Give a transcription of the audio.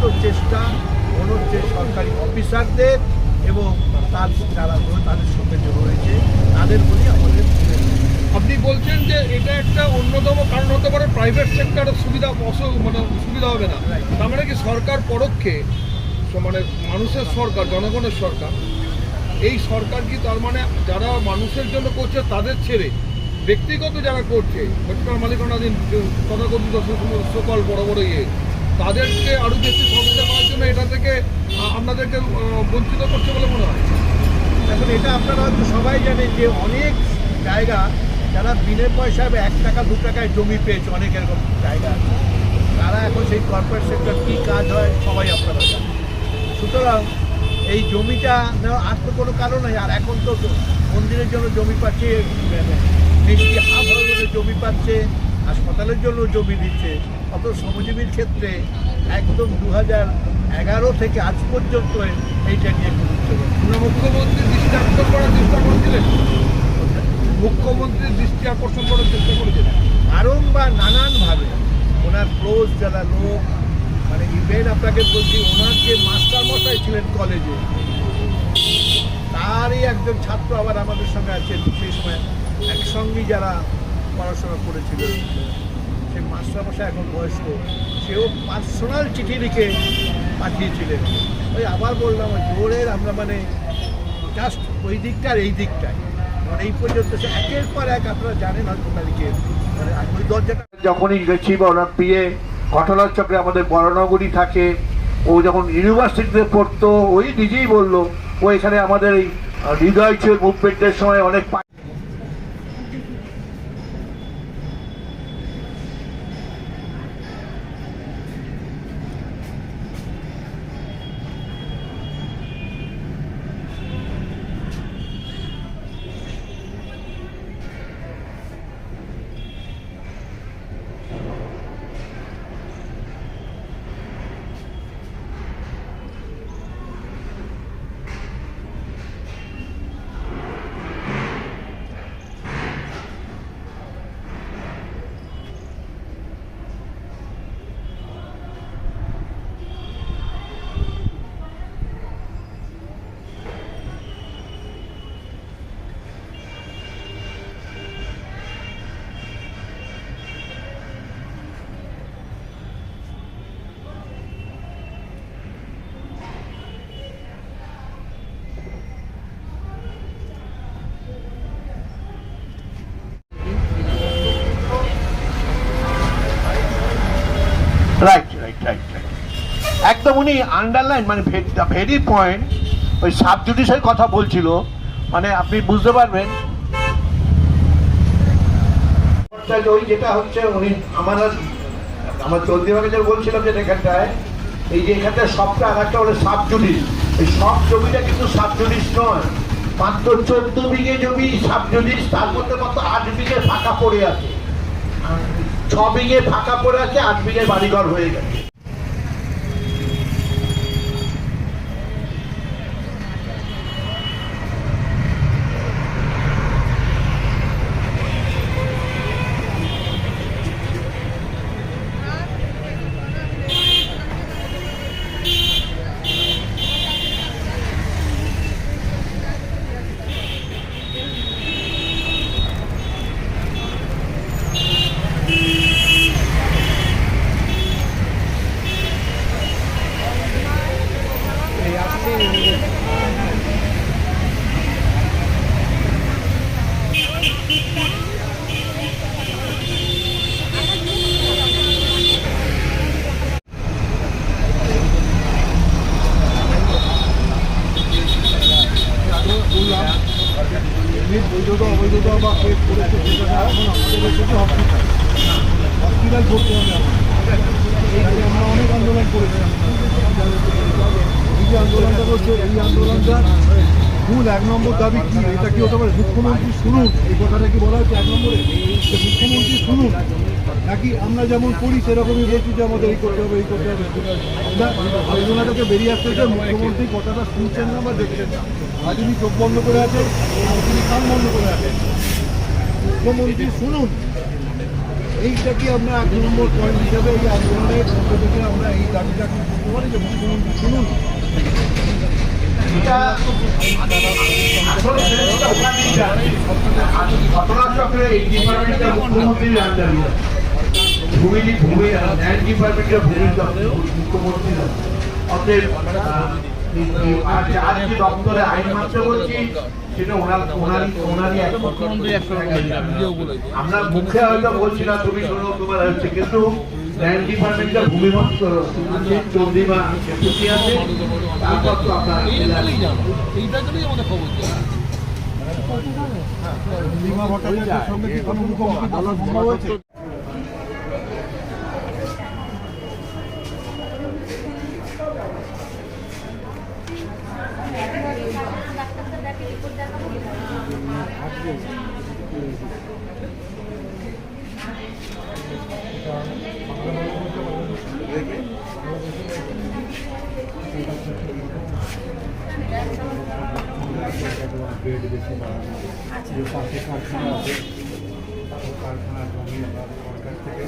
সমস্ত চেষ্টা মনে হচ্ছে সরকারি অফিসারদের এবং তার যারা তাদের সঙ্গে যে রয়েছে, তাদের বলি আমাদের আপনি বলছেন যে এটা একটা অন্যতম কারণ হতে পারে প্রাইভেট সেক্টরের সুবিধা মানে সুবিধা হবে না. তার মানে কি সরকার পরোক্ষে মানে মানুষের সরকার, জনগণের সরকার, এই সরকার কি তার মানে যারা মানুষের জন্য করছে তাদের ছেড়ে, ব্যক্তিগত যারা করছে হসপিটাল মালিকানাধীন তথাকথিত সকল বড় বড় ইয়ে তাদেরকে আরও বেশি সহযোগিতা করার জন্য এটা থেকে আপনাদেরকে বঞ্চিত করছে বলে মনে হয়। এখন এটা আপনারা হয়তো সবাই জানেন যে অনেক জায়গা যারা বিনে পয়সায় বা এক টাকা, দু টাকায় জমি পেয়েছে, অনেক এরকম জায়গা তারা এখন সেই কর্পোরেট সেক্টর কী কাজ হয়, সবাই আপনারা জানেন। সুতরাং এই জমিটা নেওয়া আর তো কোনো কারণ নেই। আর এখন তো মন্দিরের জন্য জমি পাচ্ছে, মিষ্টি হাফ জমি পাচ্ছে হাসপাতালের জন্য জমি দিচ্ছে অত শ্রমজীবীর ক্ষেত্রে একদম দু হাজার এগারো থেকে আজ পর্যন্ত এইটা নিয়ে মুখ্যমন্ত্রী দৃষ্টি আকর্ষণ করার চেষ্টা করেছিলেন। মুখ্যমন্ত্রীর দৃষ্টি আকর্ষণ করার চেষ্টা করেছিলেন। বারংবার নানানভাবে ওনার ক্লোজ যারা লোক মানে ইভেন আপনাকে বলছি ওনার যে মাস্টার মশাই ছিলেন কলেজে তারই একজন ছাত্র আবার আমাদের সঙ্গে আছেন সেই সময় একসঙ্গেই যারা পড়াশোনা করেছিল। সেই মাস্টার মশাই এখন বয়স্ক, সেও পার্সোনাল চিঠি লিখে পাঠিয়েছিলেন। ওই আবার বললাম জোরের আমরা মানে জাস্ট ওই দিকটা আর এই দিকটাই মানে এই পর্যন্ত সে একের পর এক আপনারা জানেন হয়তো তাদেরকে মানে দরজাটা যখনই গেছি বা ওনার পিয়ে ঘটনার চক্রে আমাদের বড়নগরী থাকে, ও যখন ইউনিভার্সিটিতে পড়তো, ওই নিজেই বলল, ও এখানে আমাদের এই হৃদয় মুভমেন্টের সময় অনেক রাইট রাইট রাইট রাইট একদম উনি আন্ডারলাইন মানে ভেরি পয়েন্ট ওই সাব জুডিশিয়াল কথা বলছিল মানে আপনি বুঝতে পারবেন। ওই যেটা হচ্ছে, উনি আমার আমার ভাগে যে বলছিলাম যে এখানটায়, এই যে এখানটায় সবটা আর একটা হলো সাব জুডিস এই সব জমিটা কিন্তু সাব জুডিস নয়। মাত্র চোদ্দ বিঘে জমি সাব জুডিস তার মধ্যে মাত্র আট বিঘে ফাঁকা পড়ে আছে। ছ বিঘে ফাঁকা পড়ে আছে আট বিঘে বাড়িঘর হয়ে গেছে বললাম এমনি বৈধতা অবৈধতা বা কে করেছে সেটা এখন আমাদের হচ্ছে যে হসপিটাল হসপিটাল করতে হবে আমরা অনেক আন্দোলন করেছি। এই যে আন্দোলনটা করছে, এই আন্দোলনটা মূল এক নম্বর দাবি কি? এটা কি হতে পারে? মুখ্যমন্ত্রী শুনুন। এই কথাটা কি বলা হচ্ছে এক নম্বরে? মুখ্যমন্ত্রী শুনুন। নাকি আমরা যেমন করি, সেরকমই বলছি যে আমাদের এই করতে হবে, এই করতে হবে আমরা আলোচনা থেকে বেরিয়ে আসতে যে মুখ্যমন্ত্রী কথাটা শুনছেন না বা দেখছেন না? আর তিনি চোখ বন্ধ করে আছেন তিনি কান বন্ধ করে আছেন। মুখ্যমন্ত্রী শুনুন। এইটা কি আমরা এক নম্বর পয়েন্ট হিসাবে এই আন্দোলনের থেকে আমরা এই দাবিটা করতে পারি যে মুখ্যমন্ত্রী শুনুন ডিপার্টমেন্টটা। ভূমি ভূমি ভূমি। অতএব দপ্তরে আইন আমরা মুখে হয়তো বলছি না তুমি শোনো তোমার হচ্ছে কিন্তু ল্যান্ড চন্দ্রিমা আছে তারপর তো আপনার লিমা ভট্টাচার্যের সঙ্গে কোনো মুখোমুখি বলার রেট বেশি বাড়ানো যে পাশে কারখানা আছে কারখানা জমি আমরা সরকার থেকে